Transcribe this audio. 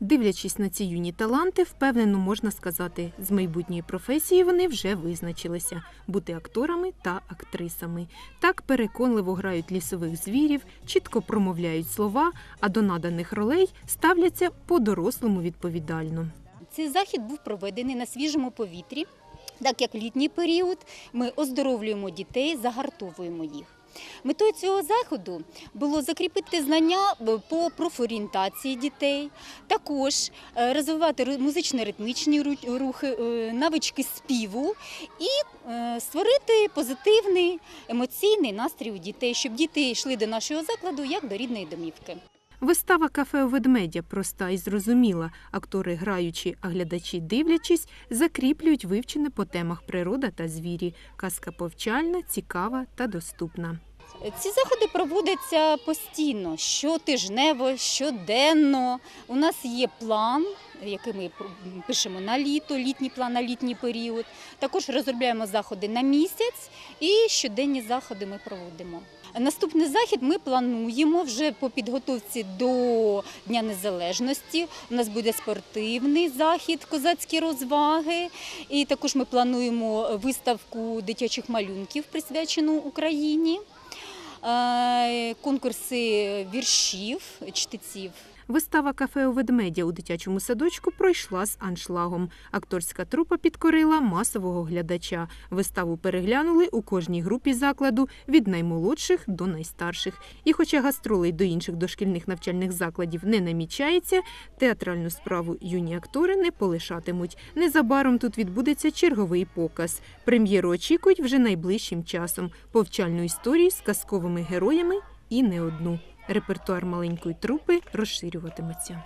Дивлячись на ці юні таланти, впевнено можна сказати, з майбутньої професії вони вже визначилися бути акторами та актрисами. Так переконливо грають лісових звірів, чітко промовляють слова, а до наданих ролей ставляться по-дорослому відповідально. Цей захід був проведений на свіжому повітрі. Так як літній період ми оздоровлюємо дітей, загартовуємо їх. Метою цього заходу було закріпити знання е, по профорієнтації дітей, також е, розвивати музично-ритмічні рухи, е, навички співу і створити позитивний емоційний настрій у дітей, щоб діти йшли до нашого закладу як до рідної домівки. Вистава кафе ведмедя проста і зрозуміла. Актори граючи, а глядачі дивлячись, закріплюють вивчене по темах природа та звірі. Казка повчальна, цікава та доступна. Ці заходи проводяться постійно, щотижнево, щоденно. У нас є план, який ми пишемо на літо, літній план на літній період. Також розробляємо заходи на місяць і щоденні заходи ми проводимо. Наступний захід ми плануємо вже по підготовці до Дня Незалежності. У нас буде спортивний захід, козацькі розваги. І також ми плануємо виставку дитячих малюнків, присвячену Україні. Е, конкурси віршів, чтеців. Вистава кафе у ведмедя у дитячому садочку пройшла з аншлагом. Акторська трупа підкорила масового глядача. Виставу переглянули у кожній групі закладу від наймолодших до найстарших. І хоча гастролей до інших дошкільних навчальних закладів не намічається, театральну справу юні актори не полишатимуть. Незабаром тут відбудеться черговий показ. Прем'єру очікують вже найближчим часом. Повчальну історію з казковими героями і не одну. Репертуар маленької трупи розширюватиметься.